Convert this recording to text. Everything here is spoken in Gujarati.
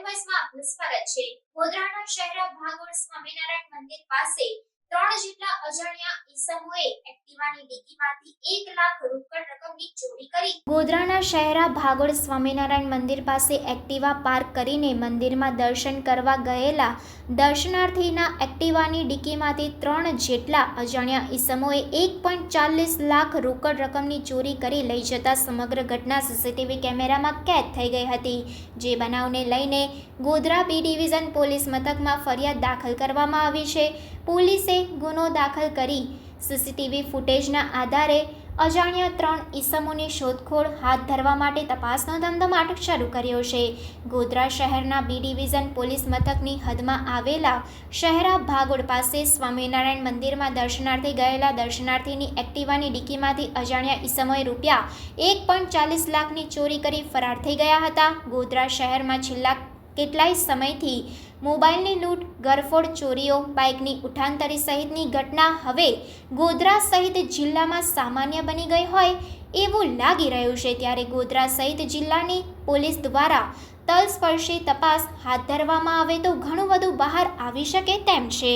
વેલવાસમાં આપનું સ્વાગત ગોધરાના શહેરા ભાગોળ સ્વામિનારાયણ મંદિર પાસે ત્રણ જેટલા અજાણ્યા ઈસમોએ એક્ટિવાની ડીકીમાંથી એક લાખ રોકડ રકમની ચોરી કરી. ગોધરાના શહેરા ભાગોળ સ્વામિનારાયણ મંદિર પાસે એક્ટિવા પાર્ક કરીને મંદિરમાં દર્શન કરવા ગયેલા દર્શનાર્થીના એક્ટિવાની ડીકીમાંથી ત્રણ જેટલા અજાણ્યા ઈસમોએ એક પોઈન્ટ ચાલીસ લાખ રોકડ રકમની ચોરી કરી લઈ જતા સમગ્ર ઘટના સીસીટીવી કેમેરામાં કેદ થઈ ગઈ હતી, જે બનાવને લઈને ગોધરા બી ડિવિઝન પોલીસ મથકમાં ફરિયાદ દાખલ કરવામાં આવી છે. પોલીસે ગુનો દાખલ કરી સીસીટીવી ફૂટેજના આધારે અજાણ્યા ત્રણ ઈસમોની શોધખોળ હાથ ધરવા માટે તપાસનો ધમધમાટ શરૂ કર્યો છે. ગોધરા શહેરના બી ડિવિઝન પોલીસ મથકની હદમાં આવેલા શહેરા ભાગોળ પાસે સ્વામિનારાયણ મંદિરમાં દર્શનાર્થે ગયેલા દર્શનાર્થીની એક્ટિવાની ડીકીમાંથી અજાણ્યા ઈસમોએ રૂપિયા એક પોઈન્ટ ચાલીસ લાખની ચોરી કરી ફરાર થઈ ગયા હતા. ગોધરા શહેરમાં છેલ્લા કેટલાય સમયથી મોબાઈલની લૂંટ ગરફોડ ચોરીઓ, બાઇકની ઉઠાંતરી સહિતની ઘટના હવે ગોધરા સહિત જિલ્લામાં સામાન્ય બની ગઈ હોય એવું લાગી રહ્યું છે ત્યારે ગોધરા સહિત જિલ્લાની પોલીસ દ્વારા તલસ્પર્શી તપાસ હાથ ધરવામાં આવે તો ઘણું બધું બહાર આવી શકે તેમ છે.